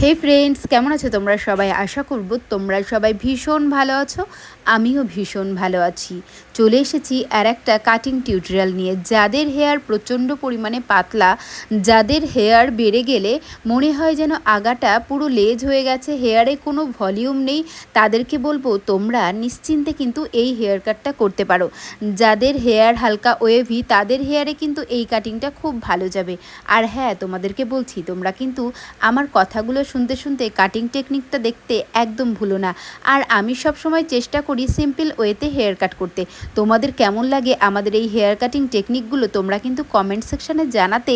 হে friends কেমন আছো তোমরা সবাই? আশা করব তোমরা সবাই ভীষণ ভালো আছো। আমিও ভীষণ ভালো আছি। চলে এসেছি আর একটা কাটিং টিউটোরিয়াল নিয়ে। যাদের হেয়ার প্রচণ্ড পরিমাণে পাতলা, যাদের হেয়ার বেড়ে গেলে মনে হয় যেন আগাটা পুরো লেজ হয়ে গেছে হেয়ারে কোনো ভলিউম নেই, তাদেরকে বলব তোমরা নিশ্চিন্তে কিন্তু এই হেয়ার কাটটা করতে পারো। যাদের হেয়ার হালকা ওয়েভি তাদের হেয়ারে কিন্তু এই কাটিংটা খুব ভালো যাবে। আর হ্যাঁ তোমাদেরকে বলছি, তোমরা কিন্তু আমার কথাগুলো শুনতে শুনতে কাটিং টেকনিকটা দেখতে একদম ভুলো না। আর আমি সব সময় চেষ্টা করি সিম্পল ওয়েতে হেয়ার কাট করতে। তোমাদের কেমন লাগে আমাদের এই হেয়ার কাটিং টেকনিকগুলো তোমরা কিন্তু কমেন্ট সেকশানে জানাতে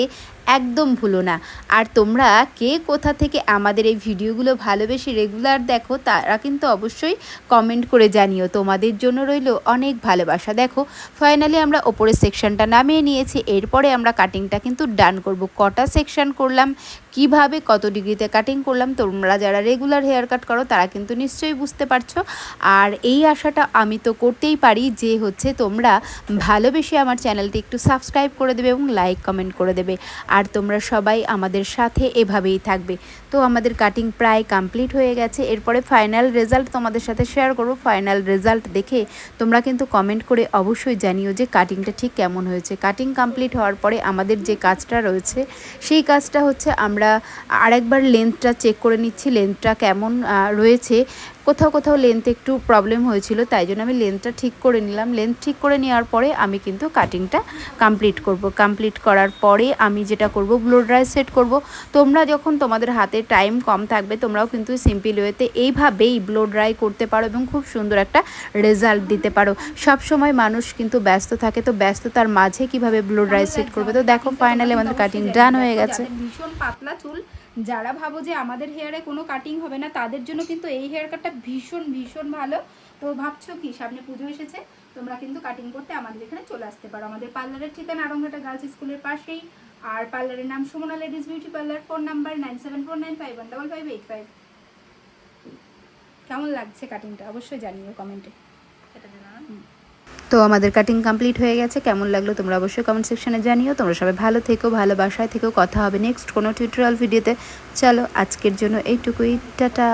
একদম ভুলো না। আর তোমরা কে কোথা থেকে আমাদের এই ভিডিওগুলো ভালোবেসে রেগুলার দেখো, তারা কিন্তু অবশ্যই কমেন্ট করে জানিও। তোমাদের জন্য রইল অনেক ভালোবাসা। দেখো ফাইনালি আমরা ওপরের সেকশনটা নামিয়ে নিয়েছি। এরপরে আমরা কাটিংটা কিন্তু ডান করব। কটা সেকশন করলাম? কীভাবে কত ডিগ্রিতে কাটিং করলাম? তোমরা যারা রেগুলার হেয়ার কাট করো, তারা কিন্তু নিশ্চয়ই বুঝতে পারছ। আর এই আশাটা আমি তো করতেই পারি যে হচ্ছে তোমরা ভালোবেসে আমার চ্যানেলটি একটু সাবস্ক্রাইব করে দেবে এবং লাইক কমেন্ট করে দেবে। আর তোমরা সবাই আমাদের সাথে এভাবেই থাকবে। তো আমাদের কাটিং প্রায় কমপ্লিট হয়ে গেছে। এরপরে ফাইনাল রেজাল্ট তোমাদের সাথে শেয়ার করব। ফাইনাল রেজাল্ট দেখে তোমরা কিন্তু কমেন্ট করে অবশ্যই জানিও যে কাটিংটা ঠিক কেমন হয়েছে। কাটিং কমপ্লিট হওয়ার পরে আমাদের যে কাজটা রয়েছে, সেই কাজটা হচ্ছে আমরা আরেকবার লেন্থটা চেক করে নিচ্ছি। লেন্থটা কেমন রয়েছে। কোথাও কোথাও লেন্থ একটু প্রবলেম হয়েছিল তাই জন্য আমি লেন্থটা ঠিক করে নিলাম। লেন্থ ঠিক করে নেওয়ার পরে আমি কিন্তু কাটিংটা কমপ্লিট করব। কমপ্লিট করার পরে আমি যেটা করব ব্লো ড্রাই সেট করব। তোমরা যখন তোমাদের হাতে টাইম কম থাকবে তোমরাও কিন্তু সিম্পল ওয়েতে এইভাবেই ব্লো ড্রাই করতে পারো এবং খুব সুন্দর একটা রেজাল্ট দিতে পারো। সব সময় মানুষ কিন্তু ব্যস্ত থাকে তো ব্যস্ততার মাঝে কীভাবে ব্লো ড্রাই সেট করবে? তো দেখো ফাইনালি আমাদের কাটিং ডান হয়ে গেছে। ভীষণ পাতলা চুল যারা ভাবো যে আমাদের হেয়ারে কোনো কাটিং হবে না তাদের জন্য কিন্তু এই হেয়ার কাটটা ভীষণ ভীষণ ভালো। তো ভাবছ কি? সামনে পুজো এসেছে তোমরা কিন্তু কাটিং করতে আমাদের এখানে চলে আসতে পারো। আমাদের পার্লারের ঠিকানা আরংঘাটা গার্লস স্কুলের পাশেই। আর পার্লারের নাম Sumana ladies beauty parlour phone number nine seven four nine five one double five eight five কেমন লাগছে কাটিংটা অবশ্যই জানিও কমেন্টে তো আমাদের কাটিং কমপ্লিট হয়ে গেছে। কেমন লাগল তোমরা অবশ্যই কমেন্ট সেকশানে জানিও। তোমরা সবাই ভালো থেকো, ভালোবাসায় থেকেও কথা হবে নেক্সট কোনো টিউটোরিয়াল ভিডিওতে চলো, আজকের জন্য এইটুকুই। টাটা।